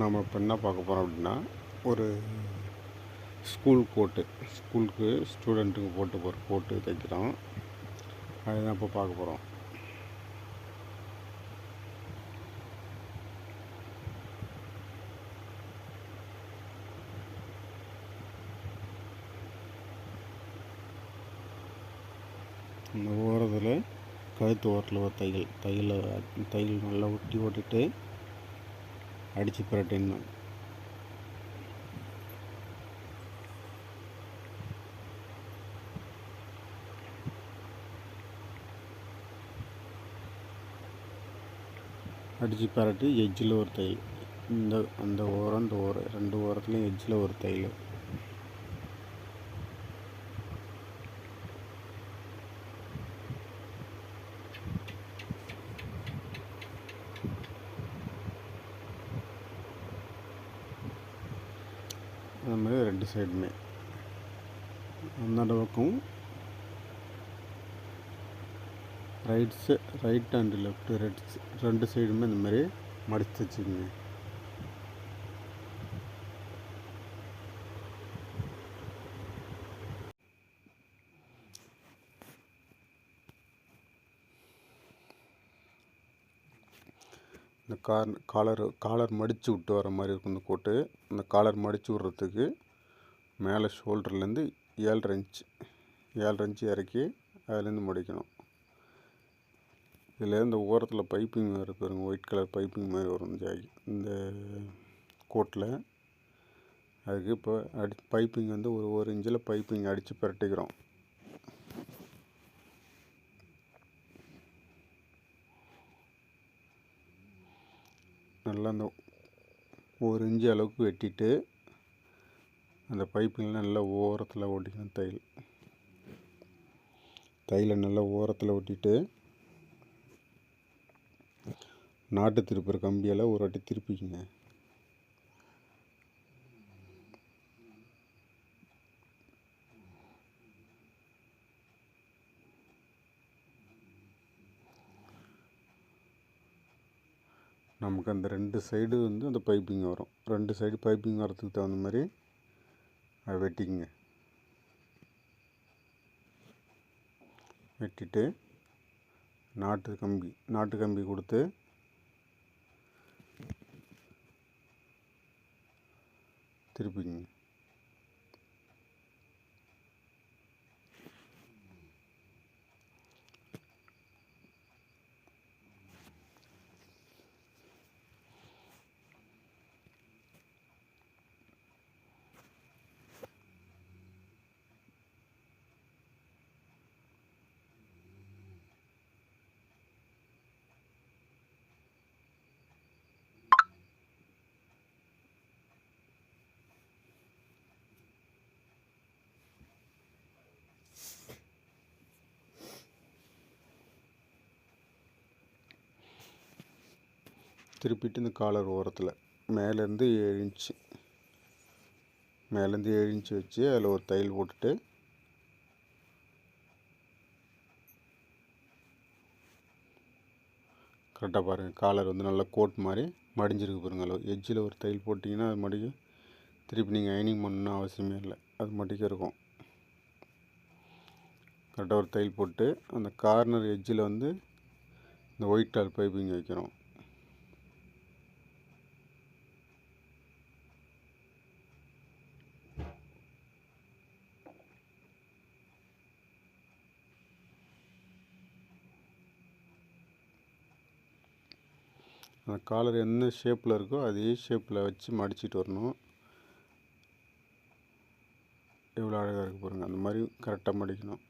நாம் இப்போ என்ன பார்க்க போகிறோம் அப்படின்னா ஒரு ஸ்கூல் கோட்டு ஸ்கூலுக்கு ஸ்டூடெண்ட்டுக்கு போட்டு போகிற கோட்டு தைக்கிறோம் அதுதான் இப்போ பார்க்க போகிறோம் இந்த ஓரத்தில் கழுத்து ஓரத்தில் ஒரு தையல் தையலை தையல் நல்லா ஒட்டி ஓட்டிட்டு அடித்து பிரட்டிடணும் அடித்து பரட்டி எஜ்ஜில் ஒரு தையல். இந்த அந்த ஓரம் இந்த ஓரம் ரெண்டு ஓரத்துலேயும் எஜ்ஜில் ஒரு தையல். அந்த மாதிரி ரெண்டு சைடுமே. அந்த பக்கம் right right and left red ரெண்டு சைடுமே இந்த மாதிரி மடித்து வச்சுக்கோங்க. கார் காலர் காலர் மடித்து விட்டு வர மாதிரி இருக்கும் இந்த கோட்டு. அந்த காலர் மடித்து விட்றதுக்கு மேலே ஷோல்டர்லேருந்து ஏழரை இன்ச் ஏழரை இன்ச்சு இறக்கி அதுலேருந்து மடிக்கணும். இதில் இந்த ஓரத்தில் பைப்பிங் வேறு பாருங்க ஒயிட் கலர் பைப்பிங் மாதிரி வரும் இந்த ஜாக்கி இந்த கோட்டில். அதுக்கு இப்போ அடி பைப்பிங் வந்து ஒரு ஒரு இன்ச்சில் பைப்பிங் அடித்து பிரட்டிக்கிறோம். நல்லா அந்த ஒரு இன்ச்சு அளவுக்கு வெட்டிட்டு அந்த பைப்பில் நல்லா ஓரத்தில் ஓட்டிக்கணும் தையல். தையலை நல்லா ஓரத்தில் ஒட்டிட்டு நாட்டு திருப்புற கம்பியால் ஒரு வாட்டி திருப்பிக்குங்க. நமக்கு அந்த ரெண்டு சைடு வந்து அந்த பைப்பிங் வரும். ரெண்டு சைடு பைப்பிங் வரதுக்கு தகுந்த மாதிரி அதை வெட்டிக்குங்க. வெட்டிட்டு நாட்டு கம்பி நாட்டு கம்பி கொடுத்து திருப்பிங்க திருப்பிட்டு இந்த காலர் ஓரத்தில். மேலேருந்து ஏழு இன்ச்சு மேலேருந்து ஏழு இன்ச்சு வச்சு அதில் ஒரு தையல் போட்டுட்டு கரெக்டாக பாருங்கள் காலர் வந்து நல்லா கோட் மாதிரி மடிஞ்சிருக்கு பாருங்கள் அளவு எஜ்ஜில் ஒரு தையல் போட்டிங்கன்னா அது மடிக்கும் திருப்பி நீங்கள் அயனிங் பண்ணணும் அவசியமே இல்லை. அது மடிக்க இருக்கும். கரெக்டாக ஒரு தையல் போட்டு அந்த கார்னர் எஜ்ஜில் வந்து இந்த ஒயிட் டால் பைப்பிங் வைக்கிறோம் அந்த காலர் என்ன ஷேப்பில் இருக்கோ அதே ஷேப்பில் வச்சு மடிச்சிட்டு வரணும். எவ்வளோ அழகாக இருக்குது பாருங்கள் அந்த மாதிரி கரெக்டாக மடிக்கணும்.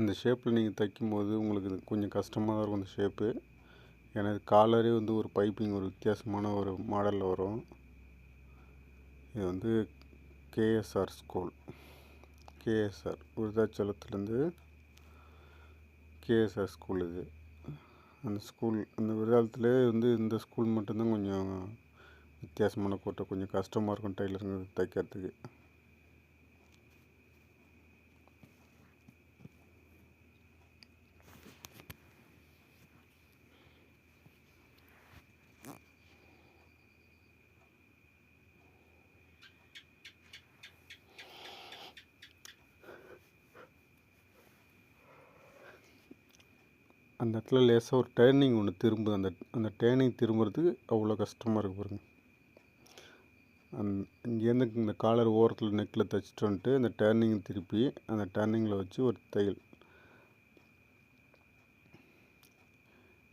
இந்த ஷேப்பில் நீங்கள் தைக்கும்போது உங்களுக்கு கொஞ்சம் கஷ்டமாக தான் இருக்கும் இந்த ஷேப்பு ஏன்னா காலரே வந்து ஒரு பைப்பிங் ஒரு வித்தியாசமான ஒரு மாடலில் வரும். இது வந்து கேஎஸ்ஆர் ஸ்கூல் கேஎஸ்ஆர் விருதாச்சலத்துலேருந்து கேஎஸ்ஆர் ஸ்கூல் இது. அந்த ஸ்கூல் அந்த விழாலத்திலே வந்து இந்த ஸ்கூல் மட்டும்தான் கொஞ்சம் வித்தியாசமான கோட்டை கொஞ்சம் கஷ்டமாக இருக்கும் டெய்லருங்க தைக்கிறதுக்கு அந்த இடத்துல லேசாக ஒரு டேர்னிங் ஒன்று திரும்புது. அந்த அந்த டேர்னிங் திரும்புறதுக்கு அவ்வளோ கஷ்டமாக இருக்குது பாருங்க. அந் இங்கேருந்து இந்த காலர் ஓரத்தில் நெக்கில் தைச்சிட்டு வந்துட்டு அந்த டேர்னிங் திருப்பி அந்த டேர்னிங்கில் வச்சு ஒரு தையல்.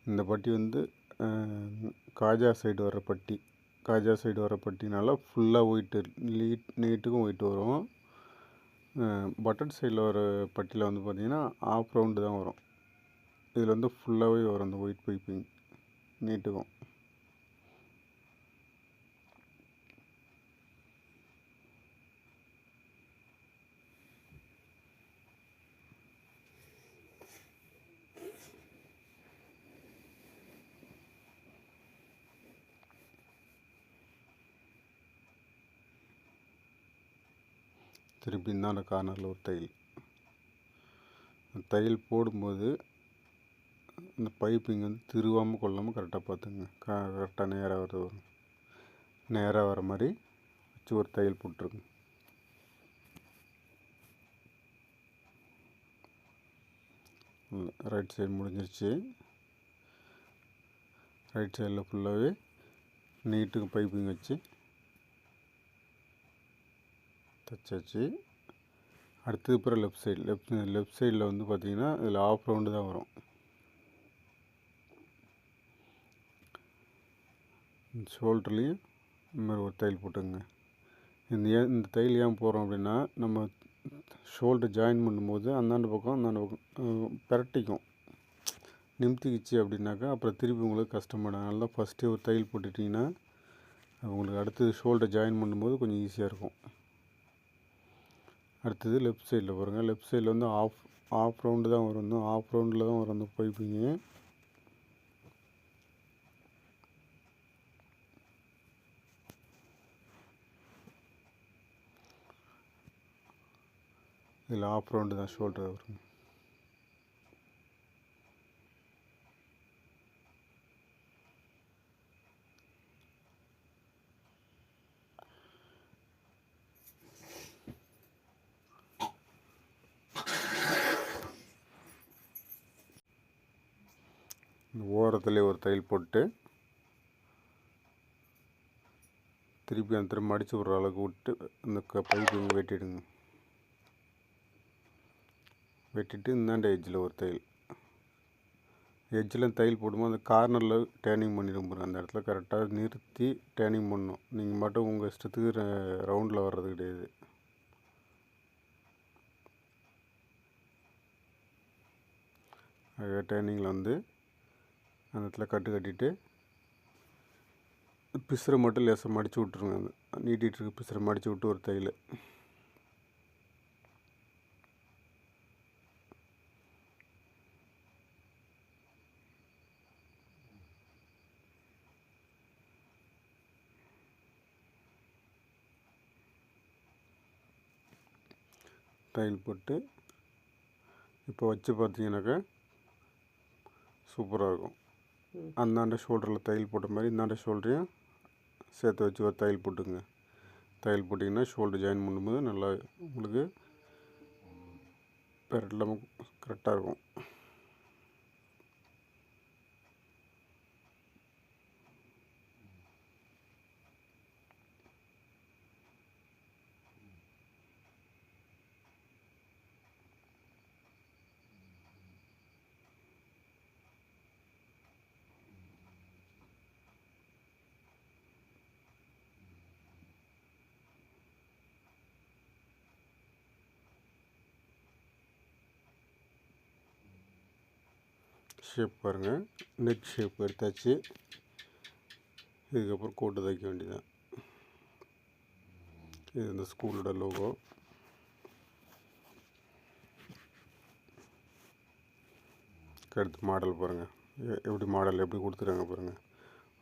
இந்த பட்டி வந்து காஜா சைடு வர பட்டி. காஜா சைடு வர பட்டினால ஃபுல்லாக ஒயிட்டு நீட் நீட்டுக்கும் ஒயிட் வரும். பட்டன் சைடில் வர பட்டியில் வந்து பார்த்திங்கன்னா ஆஃப் ரவுண்டு தான் வரும். இதில் வந்து ஃபுல்லாகவே வரும் அந்த ஒயிட் பைப்பிங் நீட்டுக்கும். திருப்பி இந்தாண்ட கார்னரில் ஒரு தையல் தையல் போடும்போது இந்த பைப்பிங் வந்து திருவாமல் கொள்ளாமல் கரெக்டாக பார்த்துங்க. க கரெக்டாக நேராக வர வரும் நேராக வர மாதிரி வச்சு ஒரு தையல் போட்டுருங்க ரைட் சைடு முடிஞ்சிருச்சு. ரைட் சைடில் ஃபுல்லாகவே நீட்டுக்கு பைப்பிங் வச்சு தைச்சாச்சு. அடுத்தது அப்புறம் லெஃப்ட் சைடு லெஃப்ட் லெஃப்ட் சைடில் வந்து பார்த்திங்கன்னா இதில் ஆஃப் ரவுண்டு தான் வரும். ஷோல்டர்லேயும் இந்தமாதிரி ஒரு தையல் போட்டுங்க இந்த ஏன் இந்த தையல் ஏன் போகிறோம் அப்படின்னா நம்ம ஷோல்டர் ஜாயின் பண்ணும்போது அந்தாண்ட பக்கம் அந்தாண்ட பக்கம் பிரட்டிக்கும். நிமித்திக்கிச்சு அப்படின்னாக்கா அப்புறம் திருப்பி உங்களுக்கு கஷ்டப்படும். அதனால தான் ஃபஸ்ட்டே ஒரு தையல் போட்டுட்டிங்கன்னா உங்களுக்கு அடுத்தது ஷோல்டர் ஜாயின் பண்ணும்போது கொஞ்சம் ஈஸியாக இருக்கும். அடுத்தது லெஃப்ட் சைடில் பாருங்கள் லெஃப்ட் சைடில் வந்து ஆஃப் ஆஃப் ரவுண்டு தான் வரும். ஆஃப் ரவுண்டில் தான் வரும் அந்த பைப்பிங்கு இதில் ஆஃப் ரவுண்டு தான் ஷோல்டர் வரும். இந்த ஓரத்துலேயே ஒரு தையல் போட்டு திருப்பி அந்த திரும்ப அடித்து விட்ற அளவுக்கு விட்டு அந்த க பைப்பிங் வெட்டிடுங்க. வெட்டிட்டு இந்தாண்ட எஜ்ஜில் ஒரு தையல். எஜ்ஜில் தையல் போடும்போது அந்த கார்னரில் டேர்னிங் பண்ணிடும் போகிறோம் அந்த இடத்துல கரெக்டாக நிறுத்தி டேர்னிங் பண்ணணும். நீங்கள் மட்டும் உங்கள் இஷ்டத்துக்கு ரவுண்டில் வர்றது கிடையாது. அதே டேர்னிங்கில் வந்து அந்த இடத்துல கட்டு கட்டிட்டு பிசுரை மட்டும் லேசாக மடித்து விட்ருங்க அந்த நீட்டிகிட்டு இருக்க பிசுரை மடித்து விட்டு ஒரு தையல். தையல் போட்டு இப்போ வச்சு பார்த்தீங்கன்னாக்கா சூப்பராக இருக்கும். அந்தாண்ட ஷோல்டரில் தையல் போட்ட மாதிரி இந்தாண்ட ஷோல்டரையும் சேர்த்து வச்சு ஒரு தையல் போட்டுங்க. தையல் போட்டிங்கன்னா ஷோல்டர் ஜாயின் பண்ணும்போது நல்லா உங்களுக்கு பெரட்லாமல் கரெக்டாக இருக்கும். ஷேப் பாருங்கள் நெக் ஷேப் எடுத்தாச்சு. இதுக்கப்புறம் கோட்டு தைக்க வேண்டியதான் இது இந்த ஸ்கூலோட லோகோ அடுத்து மாடல் பாருங்கள் எ- எப்படி மாடல் எப்படி கொடுத்துருக்காங்க பாருங்கள்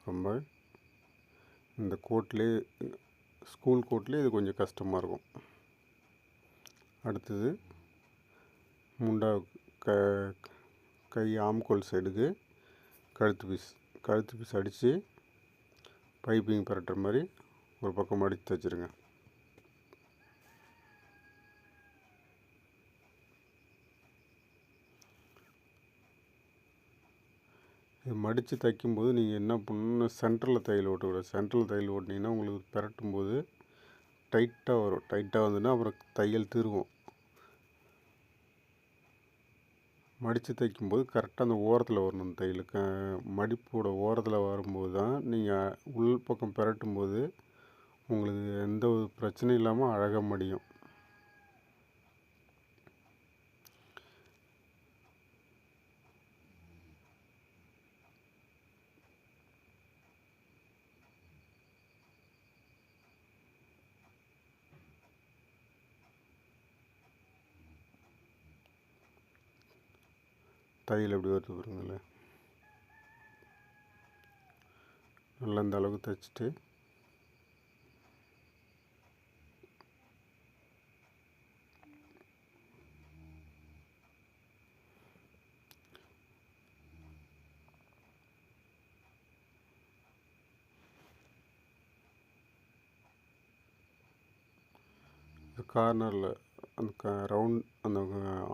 ரொம்ப இந்த கோட்லேயே ஸ்கூல் கோட்லேயே இது கொஞ்சம் கஷ்டமாக இருக்கும். அடுத்தது முண்டா க கை ஆம்கோல் சைடுக்கு கழுத்து பீஸ் கழுத்து பீஸ் அடித்து பைப்பிங் பரட்டுற மாதிரி ஒரு பக்கம் அடித்து தைச்சிருங்க இது மடித்து தைக்கும்போது நீங்கள் என்ன பண்ணணும் சென்டரில் தையல் ஓட்டக்கூடாது. சென்டரில் தையல் ஓட்டினீங்கன்னா உங்களுக்கு பிரட்டும் போது டைட்டாக வரும். டைட்டாக வந்துன்னா அப்புறம் தையல் திருவும் மடித்து தைக்கும்போது கரெக்டாக அந்த ஓரத்தில் வரணும் தையலுக்கு தையல். க மடிப்போட ஓரத்தில் வரும்போது தான் நீங்கள் உள் பக்கம் பிரட்டும் போது உங்களுக்கு எந்த ஒரு பிரச்சனையும் இல்லாமல் அழகாக மடியும். தையல் எப்படி வருது பாருங்களேன் நல்லா இந்த அளவுக்கு தைச்சிட்டு இந்த கார்னரில் அந்த க ரவுண்ட் அந்த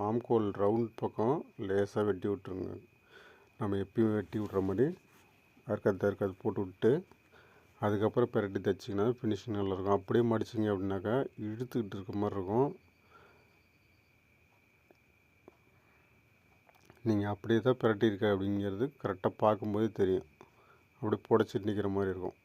ஆம்கோல் ரவுண்ட் பக்கம் லேசாக வெட்டி விட்ருங்க நம்ம எப்பயும் வெட்டி விட்ற மாதிரி அறுக்காது அறுக்காது போட்டு விட்டு அதுக்கப்புறம் பிரட்டி தைச்சிங்கன்னா ஃபினிஷிங் நல்லாயிருக்கும். அப்படியே மடிச்சிங்க அப்படின்னாக்கா இழுத்துக்கிட்டு இருக்க மாதிரி இருக்கும். நீங்கள் அப்படியே தான் பிரட்டியிருக்க அப்படிங்கிறது கரெக்டாக பார்க்கும்போதே தெரியும். அப்படியே புடச்சிட்டு நிற்கிற மாதிரி இருக்கும்.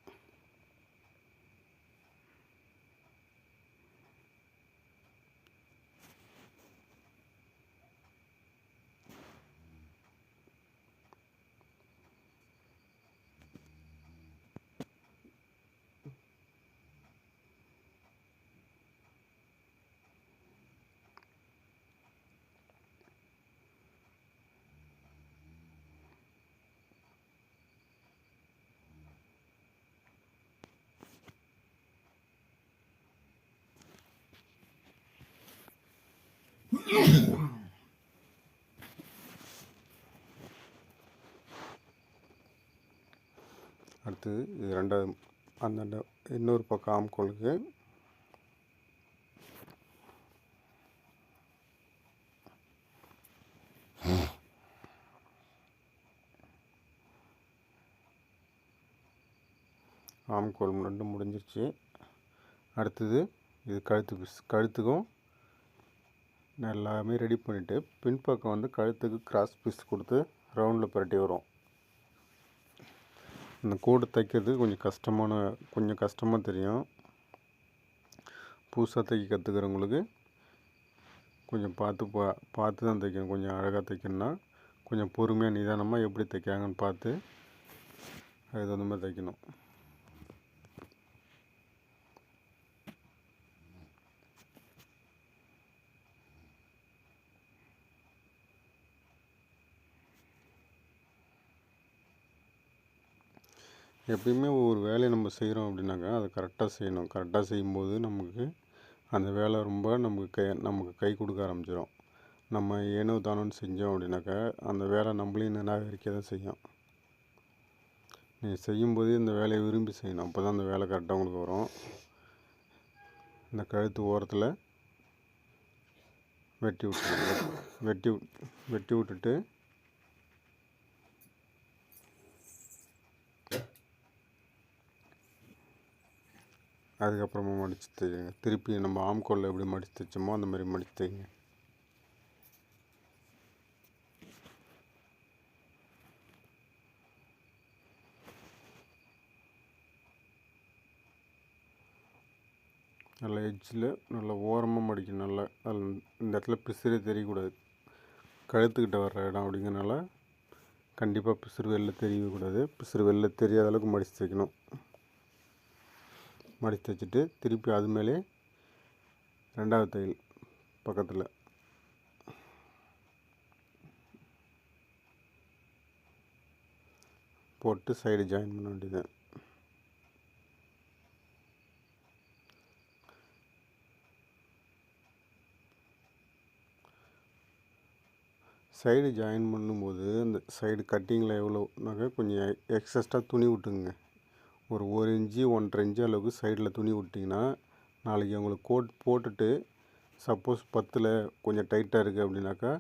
அடுத்தது இது ரெண்டாவது அந்த இன்னொரு பக்கம் ஆம்கோலுக்கு ஆம்கோல் ரெண்டும் முடிஞ்சிருச்சு. அடுத்தது இது கழுத்து கழுத்துக்கும் எல்லாமே ரெடி பண்ணிவிட்டு பின்பக்கம் வந்து கழுத்துக்கு கிராஸ் பீஸ் கொடுத்து ரவுண்டில் புரட்டி வரும் இந்த கோடு தைக்கிறது கொஞ்சம் கஷ்டமான கொஞ்சம் கஷ்டமாக தெரியும். புதுசாக தைக்க கற்றுக்கிறவங்களுக்கு கொஞ்சம் பார்த்து பா பார்த்து தான் தைக்கணும். கொஞ்சம் அழகாக தைக்கணும்னா கொஞ்சம் பொறுமையாக நிதானமாக எப்படி தைக்கிறாங்கன்னு பார்த்து அதுக்கு தகுந்த மாதிரி தைக்கணும். எப்பயுமே ஒரு வேலையை நம்ம செய்கிறோம் அப்படின்னாக்கா அதை கரெக்டாக செய்யணும். கரெக்டாக செய்யும்போது நமக்கு அந்த வேலை ரொம்ப நமக்கு கை நமக்கு கை கொடுக்க ஆரம்பிச்சிடும் நம்ம ஏனோ தானோன்னு செஞ்சோம் அப்படின்னாக்கா அந்த வேலை நம்மளையும் நிராகரிக்க தான் செய்யும். நீ செய்யும்போதே இந்த வேலையை விரும்பி செய்யணும். அப்போ தான் அந்த வேலை கரெக்டாக உங்களுக்கு வரும். இந்த கழுத்து ஓரத்தில் வெட்டி விட்டுருங்க வெட்டி விட்- வெட்டி விட்டுட்டு அதுக்கப்புறமா மடித்து தைங்க. திருப்பி நம்ம ஆம்கோலில் எப்படி மடித்து தைச்சோமோ அந்த மாதிரி மடித்து தைங்க. நல்லா எட்ஜில் நல்லா ஓரமாக மடிக்கணும். நல்லா அதில் இந்த இடத்துல பிசிறே தெரியக்கூடாது. கழுத்துக்கிட்ட வர்ற இடம் அப்படிங்கிறனால கண்டிப்பாக பிசிறு வெளில தெரியக்கூடாது பிசுறு பிசிறு வெளில தெரியாத அளவுக்கு மடித்து தைக்கணும். மடித்து வச்சுட்டு திருப்பி அது மேலே ரெண்டாவது தையல் பக்கத்தில். போட்டு சைடு ஜாயின் பண்ண வேண்டியது. சைடு ஜாயின் பண்ணும்போது இந்த சைடு கட்டிங்கில் எவ்வளோனாக்கா கொஞ்சம் எக்ஸஸ்ட்டாக துணி விட்டுங்க ஒரு ஒரு இன்ச்சு ஒன்றரை இன்ச்சு அளவுக்கு சைடில் துணி விட்டிங்கன்னா நாளைக்கு அவங்களுக்கு கோட் போட்டுட்டு சப்போஸ் பத்தில் கொஞ்சம் டைட்டாக இருக்குது அப்படின்னாக்கா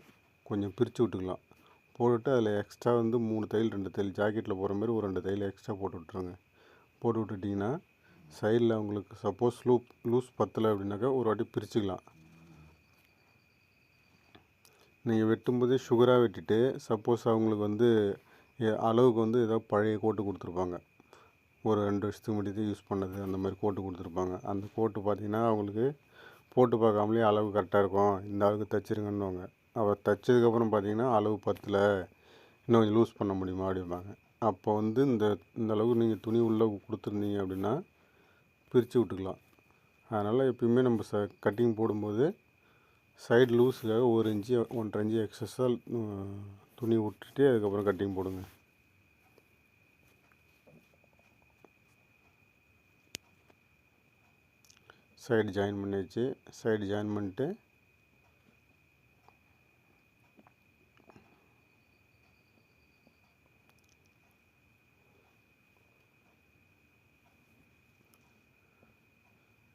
கொஞ்சம் பிரித்து விட்டுக்கலாம். போட்டுட்டு அதில் எக்ஸ்ட்ரா வந்து மூணு தையல் ரெண்டு தையல் ஜாக்கெட்டில் போகிற மாதிரி ஒரு ரெண்டு தையல் எக்ஸ்ட்ரா போட்டு விட்ருங்க போட்டு விட்டுட்டிங்கன்னா சைடில் அவங்களுக்கு சப்போஸ் லூப் லூஸ் பத்தலை அப்படின்னாக்கா ஒரு வாட்டி பிரிச்சுக்கலாம். நீங்கள் வெட்டும்போதே சுகராக வெட்டிட்டு சப்போஸ் அவங்களுக்கு வந்து அளவுக்கு வந்து ஏதோ பழைய கோட்டு கொடுத்துருப்பாங்க. ஒரு ரெண்டு வருஷத்துக்கு முன்னாடி யூஸ் பண்ணது. அந்த மாதிரி கோட்டு கொடுத்துருப்பாங்க. அந்த கோட்டு பார்த்தீங்கன்னா அவங்களுக்கு போட்டு பார்க்காமலே அளவு கரெக்டாக இருக்கும். இந்த அளவுக்கு தைச்சிருங்கன்னுவாங்க. அவர் தைச்சதுக்கப்புறம் பார்த்தீங்கன்னா அளவு பத்தில். இன்னும் கொஞ்சம் லூஸ் பண்ண முடியுமா அப்படிம்பாங்க. அப்போ வந்து இந்த இந்த அளவுக்கு நீங்கள் துணி உள்ளே கொடுத்துருந்தீங்க அப்படின்னா பிரித்து விட்டுக்கலாம். அதனால் எப்பயுமே நம்ம ச கட்டிங் போடும்போது சைடு லூஸுக்காக ஒரு இன்ச்சு ஒன்றரை இன்ச்சு எக்ஸஸாக துணி விட்டுட்டு அதுக்கப்புறம் கட்டிங் போடுங்க. சைடு ஜாயின் பண்ணியாச்சு. சைடு ஜாயின் பண்ணிட்டு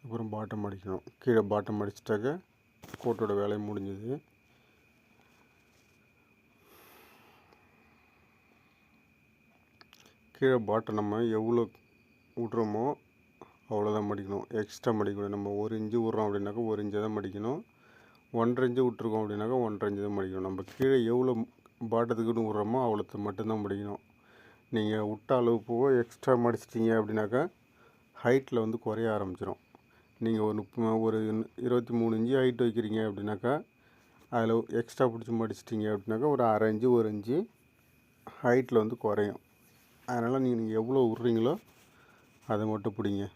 அப்புறம் பாட்டம் அடிக்கணும். கீழே பாட்டம் அடிச்சிட்டாக்க கோட்டோட வேலை முடிஞ்சது. கீழே பாட்டம் நம்ம எவ்வளோ விட்றோமோ அவ்வளோதான் மடிக்கணும். எக்ஸ்ட்ரா மடிக்கணும். நம்ம ஒரு இன்ச்சு விட்றோம் அப்படின்னாக்கா ஒரு இன்ச்சு தான் மடிக்கணும். ஒன்றரை இன்ச்சு விட்ருக்கோம் அப்படின்னாக்கா ஒன்றரை இன்ச்சு தான் மடிக்கணும். நம்ம கீழே எவ்வளோ பாட்டத்துக்குன்னு விட்றோமோ அவ்வளோத்த மட்டும்தான் மடிக்கணும். நீங்கள் விட்ட அளவு போக எக்ஸ்ட்ரா மடிச்சிட்டிங்க அப்படின்னாக்கா ஹைட்டில் வந்து குறைய ஆரம்பிச்சிடும் நீங்கள் ஒரு முப்ப- ஒரு இருபத்தி மூணு இன்ச்சு ஹைட் வைக்கிறீங்க அப்படின்னாக்கா அதில் எக்ஸ்ட்ரா பிடிச்சி மடிச்சிட்டிங்க அப்படின்னாக்கா ஒரு அரை இன்ச்சு ஒரு இன்ச்சு ஹைட்டில் வந்து குறையும். அதனால் நீங்கள் எவ்வளோ விட்றீங்களோ அதை மட்டும் பிடிங்க.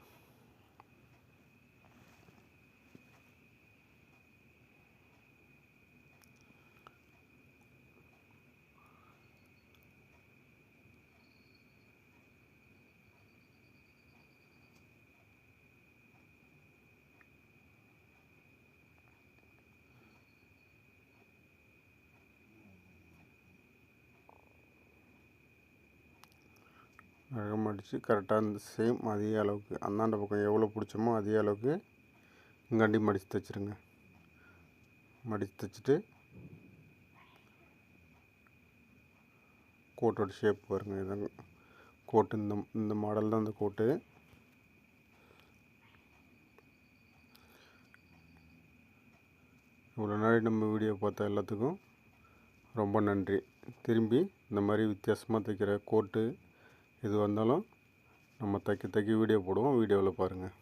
அழகாக அடித்து கரெக்டாக அந்த சேம் அதே அளவுக்கு. அந்தாண்ட பக்கம் எவ்வளோ பிடிச்சோமோ அதே அளவுக்கு இங்காண்டி மடித்து தைச்சிருங்க. மடித்து தைச்சிட்டு கோட்டோட ஷேப் பாருங்கள் இதாங்க கோட்டு. இந்த இந்த மாடல் தான் இந்த கோட்டு. இவ்வளோ நாள் நம்ம வீடியோ பார்த்த எல்லாத்துக்கும் ரொம்ப நன்றி. திரும்பி இந்த மாதிரி வித்தியாசமாக தைக்கிற கோட்டு எது வந்தாலும் நம்ம தைக்க தைக்க வீடியோ போடுவோம். வீடியோவில் பாருங்கள்